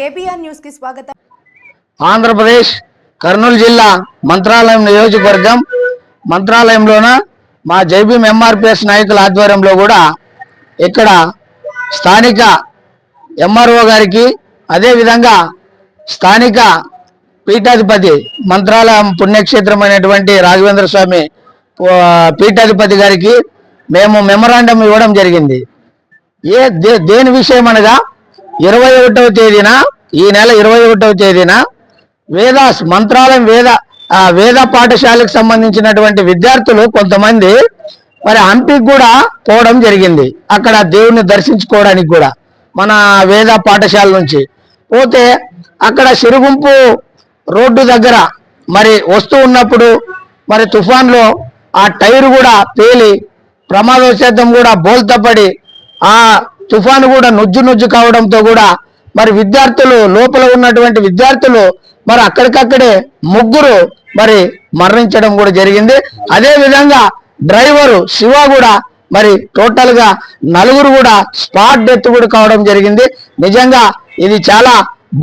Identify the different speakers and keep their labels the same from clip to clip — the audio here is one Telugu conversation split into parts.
Speaker 1: కేబిఆర్ న్యూస్కి స్వాగతం.
Speaker 2: ఆంధ్రప్రదేశ్ కర్నూలు జిల్లా మంత్రాలయం నియోజకవర్గం మంత్రాలయంలోన మా జైబీఎం ఎంఆర్పిఎస్ నాయకుల ఆధ్వర్యంలో కూడా ఇక్కడ స్థానిక ఎంఆర్ఓ గారికి అదేవిధంగా స్థానిక పీఠాధిపతి మంత్రాలయం పుణ్యక్షేత్రమైనటువంటి రాఘవేంద్ర స్వామి పీఠాధిపతి గారికి మేము మెమరాండం ఇవ్వడం జరిగింది. ఏ దే దేని విషయం అనగా ఇరవై ఒకటవ తేదీన ఈ నెల ఇరవై ఒకటవ తేదీన వేదాస్ మంత్రాలయం వేద వేద పాఠశాలకు సంబంధించినటువంటి విద్యార్థులు కొంతమంది మరి హంపికి కూడా పోవడం జరిగింది. అక్కడ దేవుణ్ణి దర్శించుకోవడానికి కూడా మన వేద పాఠశాల నుంచి. పోతే అక్కడ సిరుగుంపు రోడ్డు దగ్గర మరి వస్తూ ఉన్నప్పుడు మరి తుఫాన్లో ఆ టైర్ కూడా పేలి ప్రమాదవశాతం కూడా బోల్తపడి ఆ తుఫాను కూడా నుజ్జు నుజ్జు కావడంతో కూడా మరి విద్యార్థులు లోపల ఉన్నటువంటి విద్యార్థులు మరి అక్కడికక్కడే ముగ్గురు మరి మరణించడం కూడా జరిగింది. అదే విధంగా డ్రైవరు శివ కూడా మరి టోటల్గా నలుగురు కూడా స్పాట్ డెత్ కూడా కావడం జరిగింది. నిజంగా ఇది చాలా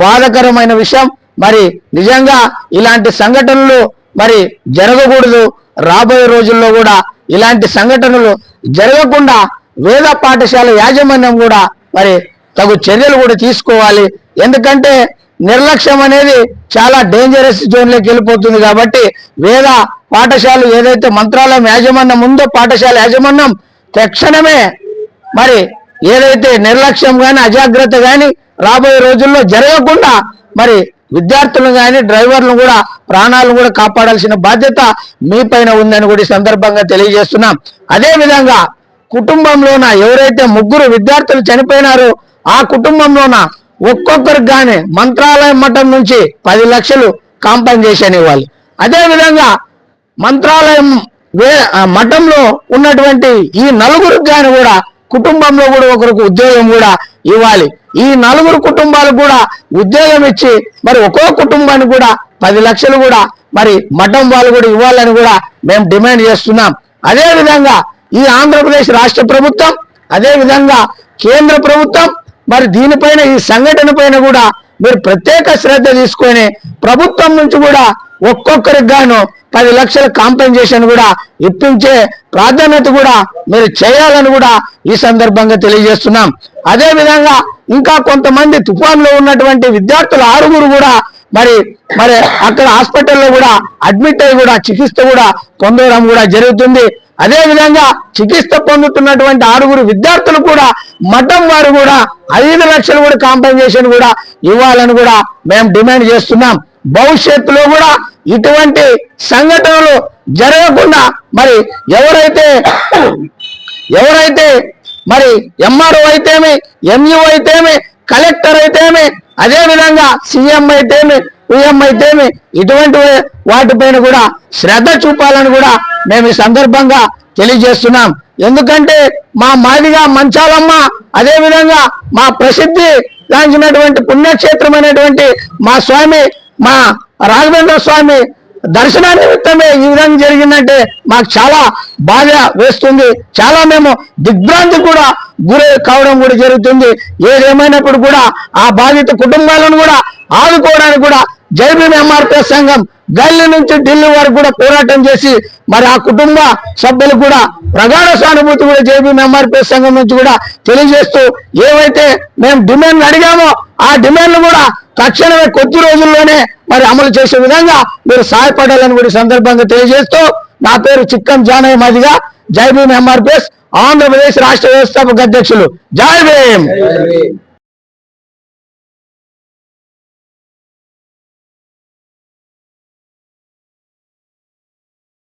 Speaker 2: బాధకరమైన విషయం. మరి నిజంగా ఇలాంటి సంఘటనలు మరి జరగకూడదు. రాబోయే రోజుల్లో కూడా ఇలాంటి సంఘటనలు జరగకుండా వేద పాఠశాల యాజమాన్యం కూడా మరి తగు చర్యలు కూడా తీసుకోవాలి. ఎందుకంటే నిర్లక్ష్యం అనేది చాలా డేంజరస్ జోన్లోకి వెళ్ళిపోతుంది కాబట్టి వేద పాఠశాల ఏదైతే మంత్రాలయం యాజమాన్యం ఉందో పాఠశాల యాజమాన్యం తక్షణమే మరి ఏదైతే నిర్లక్ష్యం కానీ అజాగ్రత్త కానీ రాబోయే రోజుల్లో జరగకుండా మరి విద్యార్థులను కానీ డ్రైవర్లను కూడా ప్రాణాలను కూడా కాపాడాల్సిన బాధ్యత మీ పైన ఉందని కూడా సందర్భంగా తెలియజేస్తున్నాం. అదే విధంగా కుటుంబంలోన ఎవరైతే ముగ్గురు విద్యార్థులు చనిపోయినారో ఆ కుటుంబంలోన ఒక్కొక్కరికి కానీ మంత్రాలయం మఠం నుంచి పది లక్షలు కాంపన్సేషన్ ఇవ్వాలి అదేవిధంగా మంత్రాలయం వే మఠంలో ఉన్నటువంటి ఈ నలుగురికి కానీ కూడా కుటుంబంలో కూడా ఒకరికి ఉద్యోగం కూడా ఇవ్వాలి. ఈ నలుగురు కుటుంబాలకు కూడా ఉద్యోగం ఇచ్చి మరి ఒక్కో కుటుంబానికి కూడా పది లక్షలు కూడా మరి మఠం వాళ్ళు కూడా ఇవ్వాలని కూడా మేము డిమాండ్ చేస్తున్నాం. అదేవిధంగా ఈ ఆంధ్రప్రదేశ్ రాష్ట్ర ప్రభుత్వం అదేవిధంగా కేంద్ర ప్రభుత్వం మరి దీనిపైన ఈ సంఘటన పైన కూడా మీరు ప్రత్యేక శ్రద్ధ తీసుకొని ప్రభుత్వం నుంచి కూడా ఒక్కొక్కరికి గాను పది లక్షల కాంపెన్సేషన్ కూడా ఇప్పించే ప్రాధాన్యత కూడా మీరు చేయాలని కూడా ఈ సందర్భంగా తెలియజేస్తున్నాం. అదే విధంగా ఇంకా కొంతమంది తుఫాన్లో ఉన్నటువంటి విద్యార్థులు ఆరుగురు కూడా మరి మరి అక్కడ హాస్పిటల్లో కూడా అడ్మిట్ అయ్యి కూడా చికిత్స కూడా పొందడం కూడా జరుగుతుంది. అదే విధంగా చికిత్స పొందుతున్నటువంటి ఆరుగురు విద్యార్థులు కూడా మఠం వారు కూడా ఐదు లక్షలు కూడా కాంపెన్సేషన్ కూడా ఇవ్వాలని కూడా మేము డిమాండ్ చేస్తున్నాం. భవిష్యత్తులో కూడా ఇటువంటి సంఘటనలు జరగకుండా మరి ఎవరైతే ఎవరైతే మరి ఎంఆర్ఓ అయితేమి ఎంఈఓ అయితేమి కలెక్టర్ అదే విధంగా సీఎం అయితేమి పిఎం అయితేమి ఇటువంటి వాటిపైన కూడా శ్రద్ధ చూపాలని కూడా మేము ఈ సందర్భంగా తెలియజేస్తున్నాం. ఎందుకంటే మా మాదిగా మంచాలమ్మ అదే విధంగా మా ప్రసిద్ధి గాంచినటువంటి పుణ్యక్షేత్రం అనేటువంటి మా స్వామి మా రాఘవేంద్ర స్వామి దర్శనా నిమిత్తమే ఈ విధంగా జరిగిందంటే మాకు చాలా బాధ వేస్తుంది. చాలా మేము దిగ్భ్రాంతి కూడా గురి కావడం కూడా జరుగుతుంది. ఏదేమైనప్పుడు కూడా ఆ బాధిత కుటుంబాలను కూడా ఆదుకోవడానికి కూడా జైబీఎం ఎంఆర్పీ సంఘం గల్లీ నుంచి ఢిల్లీ వరకు కూడా పోరాటం చేసి మరి ఆ కుటుంబ సభ్యులు కూడా ప్రగాఢ సానుభూతి కూడా జైబీఎం ఎంఆర్పీ సంఘం నుంచి కూడా తెలియజేస్తూ ఏవైతే మేము డిమాండ్ అడిగామో ఆ డిమాండ్లు కూడా తక్షణమే కొద్ది రోజుల్లోనే మరి అమలు చేసే విధంగా మీరు సహాయపడాలని కూడా సందర్భంగా తెలియజేస్తూ నా పేరు చిక్కం జానయ్య మాదిగా. జై భీమ్ ఎంఆర్పిఎస్ ఆంధ్రప్రదేశ్ రాష్ట్ర వ్యవస్థాపక అధ్యక్షులు. జై భీమ్!